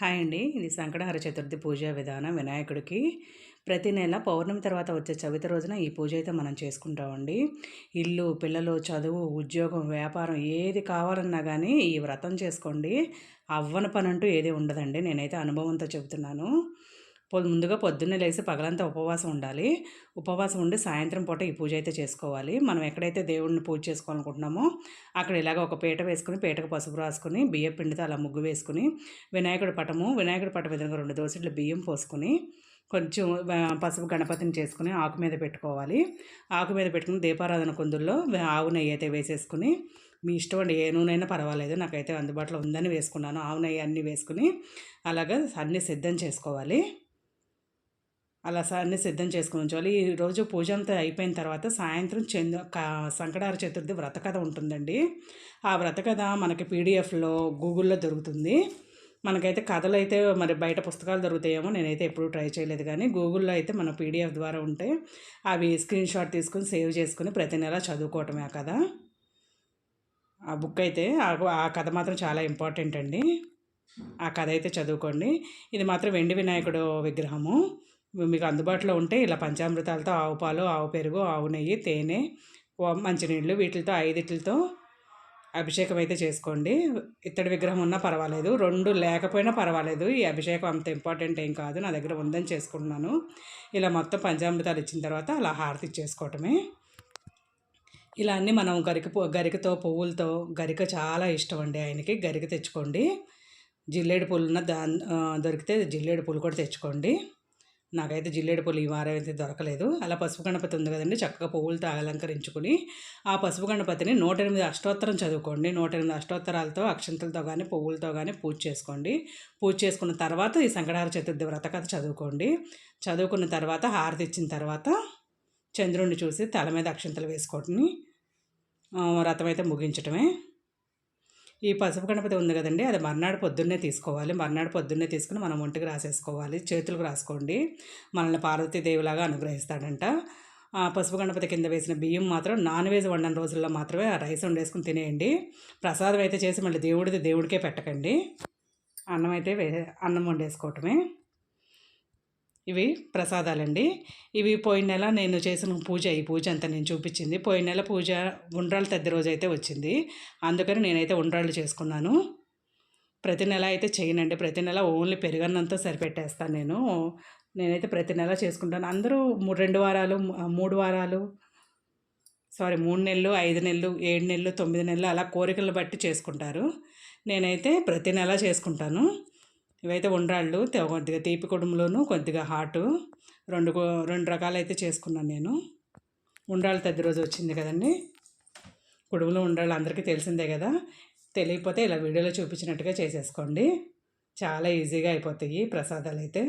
Hi అండి. ఇది సంకటహర చతుర్థి పూజా విధానం. వినాయకుడికి ప్రతి నెల పౌర్ణమి తర్వాత వచ్చే చవితి రోజున ఈ పూజ అయితే మనం చేసుకుంటామండి. ఇల్లు పిల్లలు చదువు ఉద్యోగం వ్యాపారం ఏది కావాలన్నా కానీ ఈ వ్రతం చేసుకోండి. అవ్వని పని అంటూ ఏది ఉండదండి. నేనైతే అనుభవంతో చెబుతున్నాను. ముందుగా పొద్దున్నే లేచి పగలంతా ఉపవాసం ఉండాలి. ఉపవాసం ఉండి సాయంత్రం పూట ఈ పూజ అయితే చేసుకోవాలి. మనం ఎక్కడైతే దేవుడిని పూజ చేసుకోవాలనుకుంటున్నామో అక్కడ ఇలాగ ఒక పీట వేసుకుని పీటకు పసుపు రాసుకుని బియ్యం పిండితో అలా ముగ్గు వేసుకుని వినాయకుడి పటము వినాయకుడి పటం విధంగా రెండు దోశలు బియ్యం పోసుకుని కొంచెం పసుపు గణపతిని చేసుకుని ఆకు మీద పెట్టుకోవాలి. ఆకు మీద పెట్టుకుని దీపారాధన కుందుల్లో ఆవు నెయ్యి అయితే వేసేసుకుని మీ ఇష్టం అండి ఏ నూనె పర్వాలేదు. నాకైతే అందుబాటులో ఉందని వేసుకున్నాను. ఆవు నెయ్యి అన్నీ వేసుకుని అలాగా అన్నీ సిద్ధం చేసుకోవాలి. అలా అన్ని సిద్ధం చేసుకుని ఉంచాలి ఈరోజు పూజ అంతా అయిపోయిన తర్వాత సాయంత్రం చంద సంకటార చతుర్థి వ్రతకథ ఉంటుందండి. ఆ వ్రతకథ మనకి పీడిఎఫ్లో గూగుల్లో దొరుకుతుంది. మనకైతే కథలు అయితే మరి బయట పుస్తకాలు దొరుకుతాయేమో నేనైతే ఎప్పుడూ ట్రై చేయలేదు కానీ గూగుల్లో అయితే మన పీడిఎఫ్ ద్వారా ఉంటే అవి స్క్రీన్ షాట్ తీసుకుని సేవ్ చేసుకుని ప్రతి నెల చదువుకోవటమే ఆ కథ. ఆ బుక్ అయితే ఆ కథ మాత్రం చాలా ఇంపార్టెంట్ అండి. ఆ కథ అయితే చదువుకోండి. ఇది మాత్రం వెండి వినాయకుడు విగ్రహము. మీకు అందుబాటులో ఉంటే ఇలా పంచామృతాలతో ఆవు పాలు ఆవు పెరుగు ఆవు నెయ్యి తేనె మంచినీళ్ళు వీటితో ఐదిటితో అభిషేకం అయితే చేసుకోండి. ఇత్తడి విగ్రహం ఉన్నా పర్వాలేదు. రెండు లేకపోయినా పర్వాలేదు. ఈ అభిషేకం అంత ఇంపార్టెంట్ ఏం కాదు. నా దగ్గర ఉందని చేసుకుంటున్నాను. ఇలా మొత్తం పంచామృతాలు ఇచ్చిన తర్వాత అలా హారతి చేసుకోవటమే. ఇలా అన్నీ మనం గరిక గరికతో పువ్వులతో గరిక చాలా ఇష్టం అండి ఆయనకి. గరిక తెచ్చుకోండి. జిల్లేడు పూలున్న దా దొరికితే జిల్లేడు పూలు కూడా తెచ్చుకోండి. నాకైతే జిల్లేడు పూలు ఈ వారం అయితే దొరకలేదు. అలా పసుపు గణపతి ఉంది కదండి చక్కగా పువ్వులతో అలంకరించుకుని ఆ పసుపు గణపతిని నూట ఎనిమిది అష్టోత్తరం చదువుకోండి. నూట ఎనిమిది అష్టోత్తరాలతో అక్షంతలతో కానీ పువ్వులతో కానీ పూజ చేసుకోండి. పూజ చేసుకున్న తర్వాత ఈ సంకటార చతుర్థి వ్రతకథ చదువుకోండి. చదువుకున్న తర్వాత హారతి ఇచ్చిన తర్వాత చంద్రుడిని చూసి తల మీద అక్షంతలు వేసుకోవటం వ్రతం అయితే ముగించటమే. ఈ పసుపు గణపతి ఉంది కదండి అది మర్నాడు పొద్దున్నే తీసుకోవాలి. మర్నాడు పొద్దున్నే తీసుకుని మనం ఒంటికి రాసేసుకోవాలి. చేతులకు రాసుకోండి. మనల్ని పార్వతీదేవిలాగా అనుగ్రహిస్తాడంట. ఆ పసుపు గణపతి కింద వేసిన బియ్యం మాత్రం నాన్ వెజ్ వండని రోజుల్లో మాత్రమే ఆ రైస్ వండేసుకుని తినేయండి. ప్రసాదం అయితే చేసి మళ్ళీ దేవుడిది దేవుడికే పెట్టకండి. అన్నం అయితే వే అన్నం వండేసుకోవటమే. ఇవి ప్రసాదాలండి. ఇవి పోయిన నెల నేను చేసిన పూజ ఈ పూజ అంతా నేను చూపించింది. పోయిన నెల పూజ ఉండ్రాళ్ళు తద్ది రోజు అయితే వచ్చింది. అందుకని నేనైతే ఉండ్రాళ్ళు చేసుకున్నాను. ప్రతి నెల అయితే చేయనండి. ప్రతి నెల ఓన్లీ పెరుగన్నంతో సరిపెట్టేస్తాను నేను. నేనైతే ప్రతి నెల చేసుకుంటాను. అందరూ రెండు వారాలు మూడు వారాలు సారీ మూడు నెలలు ఐదు నెలలు ఏడు నెలలు తొమ్మిది నెలలు అలా కోరికలు బట్టి చేసుకుంటారు. నేనైతే ప్రతి నెల చేసుకుంటాను. ఇవైతే ఉండ్రాళ్ళు కొద్దిగా తీపి కుడుములోను కొద్దిగా హాటు రెండు రెండు రకాలు అయితే చేసుకున్నాను నేను. ఉండ్రాళ్ళు తద్ది రోజు వచ్చింది కదండి. కుడుములు ఉండ్రాళ్ళు అందరికీ తెలిసిందే కదా. తెలియకపోతే ఇలా వీడియోలో చూపించినట్టుగా చేసేసుకోండి. చాలా ఈజీగా అయిపోతాయి ప్రసాదాలు అయితే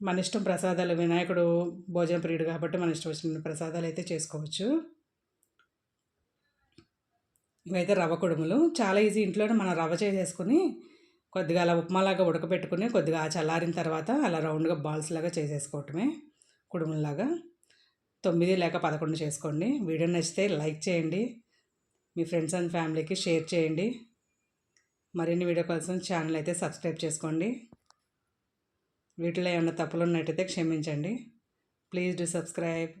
మన ఇష్టం ప్రసాదాలు వినాయకుడు భోజన ప్రియుడు కాబట్టి మన ఇష్టం వచ్చిన ప్రసాదాలు అయితే చేసుకోవచ్చు. ఇవైతే రవ్వ కుడుములు. చాలా ఈజీ ఇంట్లోనే మనం రవ్వ చేసేసుకొని కొద్దిగా అలా ఉప్మాలాగా ఉడకబెట్టుకుని కొద్దిగా చల్లారిన తర్వాత అలా రౌండ్గా బాల్స్ లాగా చేసేసుకోవటమే కుడుముల్లాగా. తొమ్మిది లేక పదకొండు చేసుకోండి. వీడియో నచ్చితే లైక్ చేయండి. మీ ఫ్రెండ్స్ అండ్ ఫ్యామిలీకి షేర్ చేయండి. మరిన్ని వీడియో కోసం ఛానల్ అయితే సబ్స్క్రైబ్ చేసుకోండి. వీటిలో ఏమైనా తప్పులు ఉన్నట్టయితే క్షమించండి. Please do subscribe.